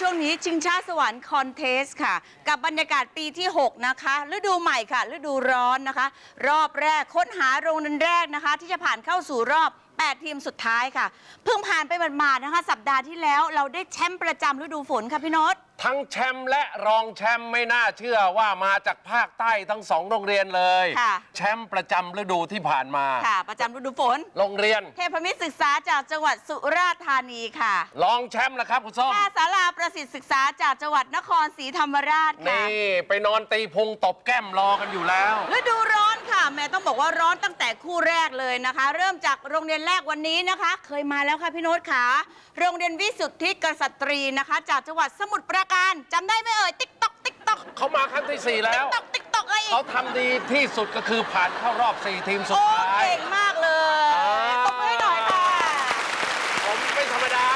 ช่วงนี้ชิงช้าสวรรค์คอนเทสค่ะ กับบรรยากาศปีที่ 6 นะคะ ฤดูใหม่ค่ะ ฤดูร้อนนะคะ รอบแรกค้นหาโรงเรียนแรกนะคะ ที่จะผ่านเข้าสู่รอบ 8 ทีมสุดท้ายค่ะ เพิ่งผ่านไปหมาดๆนะคะ สัปดาห์ที่แล้วเราได้แชมป์ประจำฤดูฝนค่ะพี่โนต ทั้งแชมป์และรองแชมป์ไม่น่าเชื่อว่ามาจากภาคใต้ทั้งสองโรงเรียนเลย ค่ะ แชมป์ประจำฤดูที่ผ่านมา ค่ะ ประจำฤดูฝน โรงเรียน เทพมิตรศึกษาจากจังหวัดสุราษฎร์ธานีค่ะรองแชมป์ละครับคุณส้ม ท่าสาราประสิทธิ์ศึกษาจากจังหวัดนครศรีธรรมราชค่ะ นี่ ไปนอนตีพุงตบแก้มรอกันอยู่แล้ว ฤดูร้อนค่ะ แม่ต้องบอกว่าร้อนตั้งแต่คู่แรกเลยนะคะ เริ่มจากโรงเรียนแรกวันนี้นะคะ เคยมาแล้วค่ะพี่โน้ตค่ะโรงเรียนวิสุทธิกษัตรีนะคะ จากจังหวัดสมุทรปราการจำได้ไหมเอ่ยติ๊กตอกติ๊กตอกเขามาครั้งที่สี่แล้ว ตอกติ๊กตอกอะไรอีกเขาทำดีที่สุดก็คือผ่านเข้ารอบ 4 ทีมสุดโอ้ท้าย เก่งมากเลยอ่า ตบมือให้หน่อยค่ะ ผมไม่ธรรมดา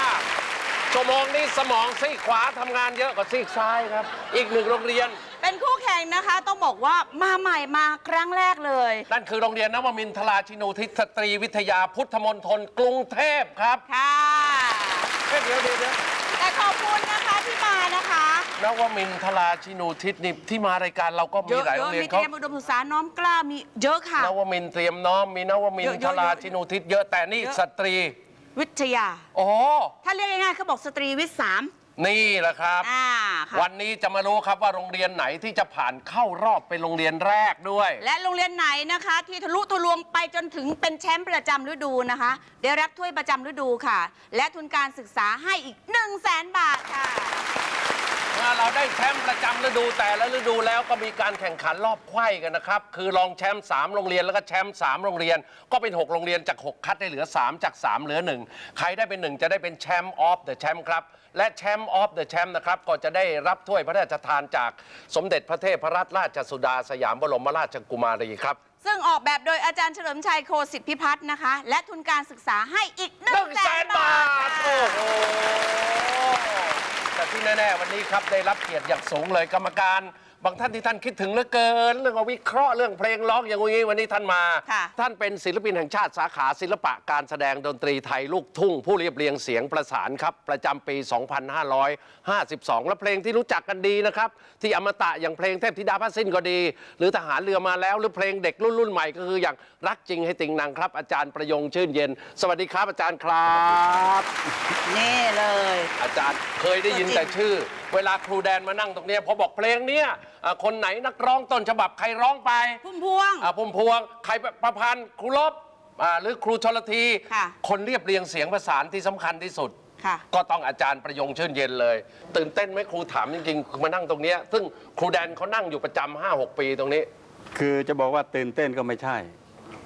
ชั่วโมงนี้สมองซีกขวาทำงานเยอะกว่าซีกซ้ายครับ อีกหนึ่งโรงเรียน เป็นคู่แข่งนะคะ ต้องบอกว่ามาใหม่มาครั้งแรกเลย นั่นคือโรงเรียนนวมินทราชินูทิศสตรีวิทยาพุทธมณฑลกรุงเทพครับค่ะ เฮ้ยเดี๋ยวเดี๋ยวเดี๋ยวแต่ขอบคุณนะคะที่มานะคะนวมินทราชินูทิศนี่ที่มารายการเราก็เยมีอะหลายเยโรอะงเรียนมีเตเขารียมอุดมศึกษาน้อมกล้ามีเยอะค่ะ นวมินเตรียมน้อมมีนวมินเยอะทเยอะราเยอะชินูทิศเยอะแต่นี่เยอะ สตรีวิทยาโอ้ถ้าเรียกง่ายๆเขาบอกสตรีวิทย์สาม นี่แหละครับ อ่าค่ะวันนี้จะมารู้ครับว่าโรงเรียนไหนที่จะผ่านเข้ารอบเป็นโรงเรียนแรกด้วย และโรงเรียนไหนนะคะ ที่ทะลุทะลวงไปจนถึงเป็นแชมป์ประจำฤดูนะคะ ได้รับถ้วยประจำฤดูค่ะ และทุนการศึกษาให้อีก 1 0 0 0 0แสนบาทค่ะ เมื่อเราได้แชมป์ประจำฤดูแต่ละฤดูแล้วก็มีการแข่งขันรอบไขว้กันนะครับ คือรองแชมป์3โรงเรียนแล้วก็แชมป์3โรงเรียน ก็เป็น 6 โรงเรียนจาก 6 คัดได้เหลือ 3 จาก 3 เหลือ 1 ใครได้เป็น 1 จะได้เป็นแชมป์ออฟเดอะแชมป์ครับ และแชมป์ออฟเดอะแชมป์นะครับ ก็จะได้รับถ้วยพระราชทานจากสมเด็จพระเทพรัตนราชสุดาสยามบรมราชกุมารีครับ ซึ่งออกแบบโดยอาจารย์เฉลิมชัยโคสิทธิพิพัฒน์นะคะ และทุนการศึกษาให้อีก1 0 0 0หนึ่ง0แสแสนนบาบาททค่ะ โอ้โหแต่ ที่แน่ๆวันนี้ครับได้รับเกียรติอย่างสูงเลยกรรมการ บางท่านที่ท่านคิดถึงเหลือเกิน เรื่องวิเคราะห์เรื่องเพลงร้องอย่างงี้วันนี้ท่านมา ค่ะท่านเป็นศิลปินแห่งชาติสาขาศิลปะการแสดงดนตรีไทยลูกทุ่ง ผู้เรียบเรียงเสียงประสานครับ ประจำปี 2552 และเพลงที่รู้จักกันดีนะครับ ที่อมตะอย่างเพลงเทพธิดาพระสิ้นก็ดี หรือทหารเรือมาแล้วหรือเพลงเด็กรุ่นรุ่นใหม่ก็คืออย่างรักจริงให้ติงนางครับ อาจารย์ประยงชื่นเย็น สวัสดีครับอาจารย์ครับ นี่เลย อาจารย์เคยได้ยินแต่ชื่อ เวลาครูแดนมานั่งตรงเนี้ยพอบอกเพลงเนี้ยอะคนไหนนักร้องต้นฉบับใครร้องไปพุ่มพวง อะพุ่มพวง ใครประพันธ์ครูลบอะหรือครูชลที ค่ะ คนเรียบเรียงเสียงประสานที่สำคัญที่สุด ค่ะ ก็ต้องอาจารย์ประยงชื่นเย็นเลย ตื่นเต้นไหมครูถามจริงๆมานั่งตรงเนี้ยซึ่งครูแดนเขานั่งอยู่ประจำห้าหกปีตรงนี้ คือจะบอกว่าตื่นเต้นก็ไม่ใช่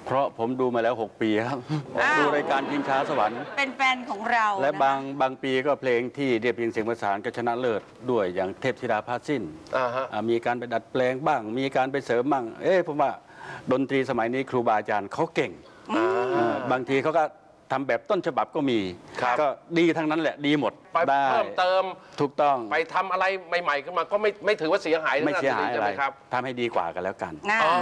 เพราะผมดูมาแล้ว 6 ปีครับ อ้าว ดูรายการชิงช้าสวรรค์ เป็นแฟนของเราและนคบางบางปีก็เพลงที่เรียบเรียงเสียงประสานก็ชนะเลิศด้วยอย่างเทพธิดาพาสิ้นอ่าฮะ อ่ามีการไปดัดแปลงบ้าง มีการไปเสริมบ้าง เอ๊ะผมว่าดนตรีสมัยนี้ครูบาอาจารย์เขาเก่งอ่าบางทีเขาก็ ทำแบบต้นฉบับก็มี ครับ ก็ดีทั้งนั้นแหละดีหมดไปได้เพิ่มเติมถูกต้องไปทำอะไรใหม่ ๆ ขึ้นมาก็ไม่ไม่ถือว่าเสียหายไม่เสียหายใช่อะไรไหมครับทำให้ดีกว่ากันแล้วกันอ่าอ๋อ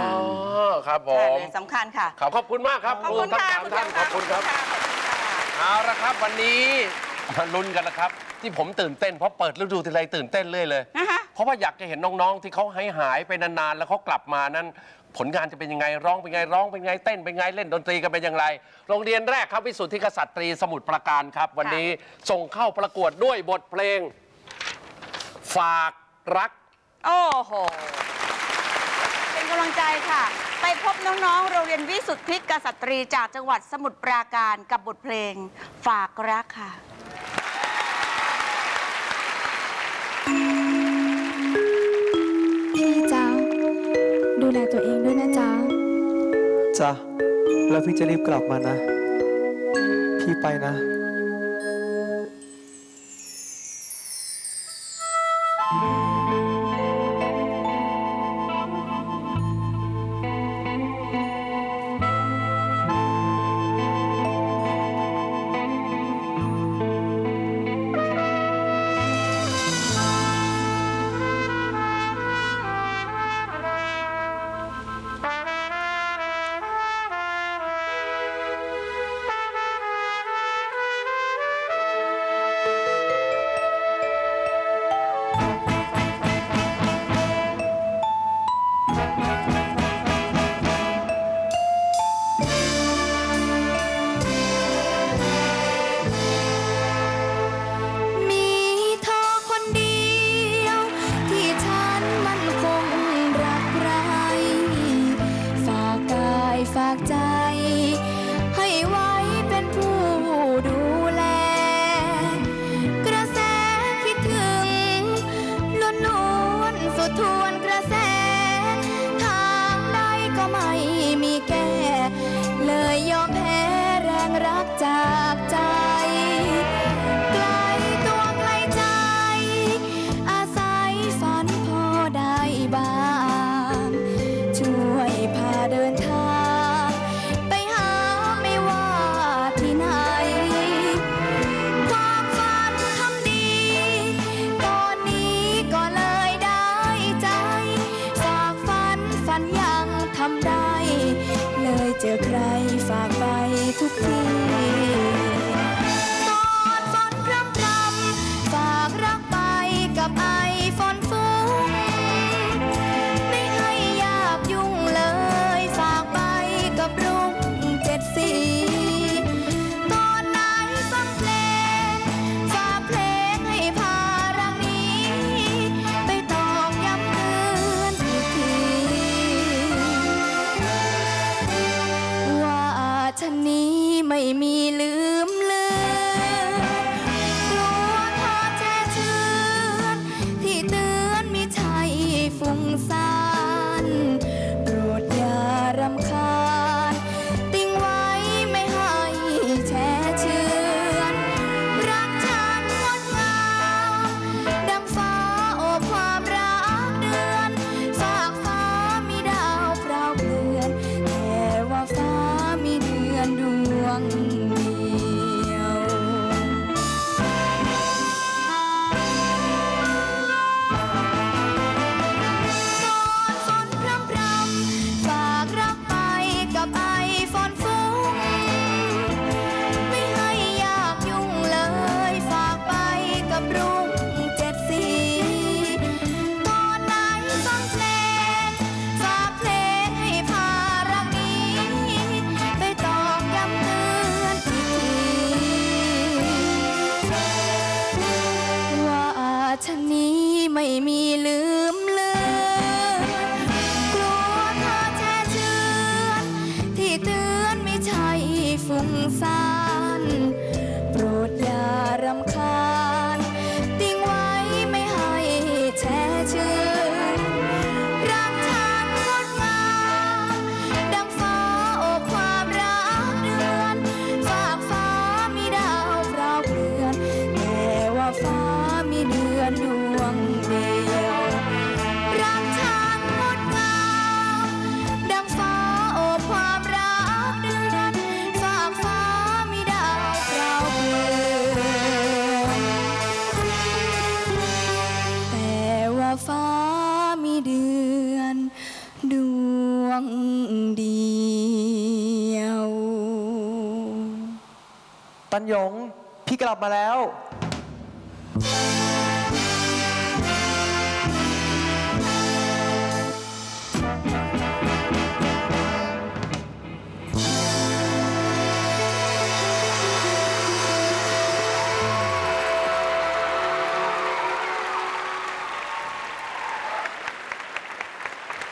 ครับผใช่มเลยสำคัญค่ะขอบขอบคุณมากครับขอบคุณทั้งค่ะสามท่านขอบคุณครับขอบคุณค่ะ เอาละครับวันนี้มาลุ้นกันนะครับ ที่ผมตื่นเต้นเพราะเปิดฤดูทีไรตื่นเต้นเรื่อยเลย นะคะ เพราะว่าอยากจะเห็นน้องๆ ที่เขาหายหายๆไปนานๆ แล้วเขากลับมานั้น ผลงานจะเป็นยังไงร้องเป็นไงร้องเป็นไงเต้นเป็นไงเล่นดนตรีกันเป็นอย่างไร โรงเรียนแรกครับวิสุทธิกษัตรีสมุทรปราการครับ วันนี้ส่งเข้าประกวดด้วยบทเพลง ฝากรัก โอ้โห เป็นกำลังใจค่ะ ไปพบน้อง ๆ โรงเรียนวิสุทธิกษัตรีจากจังหวัดสมุทรปราการกับบทเพลง ฝากรักค่ะ ตัวเองด้วยนะจ๊ะ จ้ะ แล้วพี่จะรีบกลับมานะ พี่ไปนะ รั ไม่มีเลื หยง พี่กลับมาแล้ว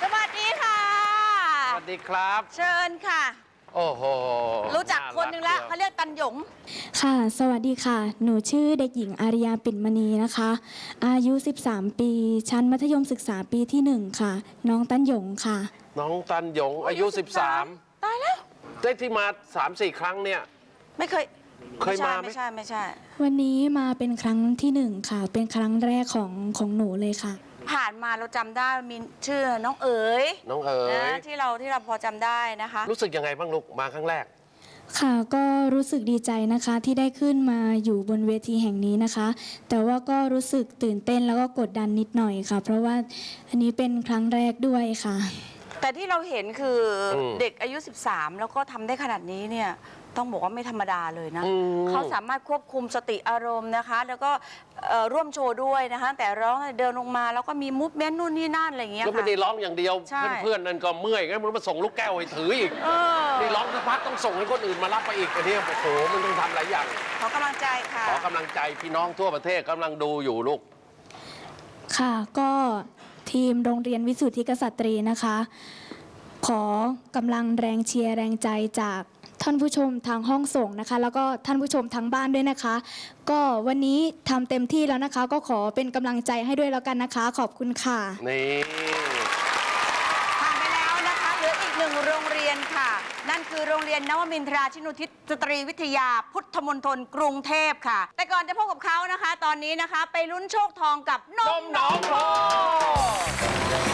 สวัสดีค่ะ สวัสดีครับ เชิญค่ะ โอ้โหรู้จักคนหนึ่งแล้วาเขารักเรียกตันหยง ค่ะ สวัสดีค่ะ หนูชื่อเด็กหญิงอาริยาปิ่นมณีนะคะ อายุ 13 ปี ชั้นมัธยมศึกษาปีที่ 1 ค่ะ น้องตั้นหยงค่ะ น้องตันหยงอายุ 13 ตายแล้ว ได้ที่มา 3-4 ครั้งเนี่ย ไม่เคยเคยมาไหมไม่ใช่ ไม่ใช่ วันนี้มาเป็นครั้งที่1ค่ะ เป็นครั้งแรกของของหนูเลยค่ะ ผ่านมาเราจำได้มีชื่อน้องเอ๋ยน้องเอ๋ยนะที่เราที่เราพอจำได้นะคะ รู้สึกยังไงบ้างลูกมาครั้งแรก ค่ะก็รู้สึกดีใจนะคะที่ได้ขึ้นมาอยู่บนเวทีแห่งนี้นะคะ แต่ว่าก็รู้สึกตื่นเต้นแล้วก็กดดันนิดหน่อยค่ะ เพราะว่าอันนี้เป็นครั้งแรกด้วยค่ะ แต่ที่เราเห็นคืออม เด็กอายุ 13 แล้วก็ทำได้ขนาดนี้เนี่ย ต้องบอกว่าไม่ธรรมดาเลยนะอืมเขาสามารถควบคุมสติอารมณ์นะคะ แล้วก็เอ่อร่วมโชว์ด้วยนะคะ แต่ร้องเดินลงมาแล้วก็มีมูฟเมนต์นู่นนี่นั่นอะไรอย่างเงี้ยก็ไม่ค่ะ ได้ร้องอย่างเดียว ใช่ เพื่อนๆนั่นก็เมื่อยงั้นมันมาส่งลูกแก้วให้ถืออีกเออนี่ร้องสักพักต้องส่งให้คนอื่นมารับไปอีกอันนี้โอ้โหมันต้องทำหลายอย่าง ขอกำลังใจค่ะ ขอกำลังใจพี่น้องทั่วประเทศกำลังดูอยู่ลูก ค่ะ ก็ทีมโรงเรียนวิสุทธิกษัตรีนะคะ ขอกำลังแรงเชียร์แรงใจจาก ท่านผู้ชมทางห้องส่งนะคะ แล้วก็ท่านผู้ชมทางบ้านด้วยนะคะ ก็วันนี้ทำเต็มที่แล้วนะคะ ก็ขอเป็นกำลังใจให้ด้วยแล้วกันนะคะ ขอบคุณค่ะ นี่ผ่านไปแล้วนะคะเหลืออีกหนึ่งโรงเรียนค่ะ นั่นคือโรงเรียนนวมินทราชินุทิศสตรีวิทยาพุทธมณฑลกรุงเทพค่ะ แต่ก่อนจะพบกับเขานะคะ ตอนนี้นะคะ ไปลุ้นโชคทองกับนนมมหหนนอองงโพ โพ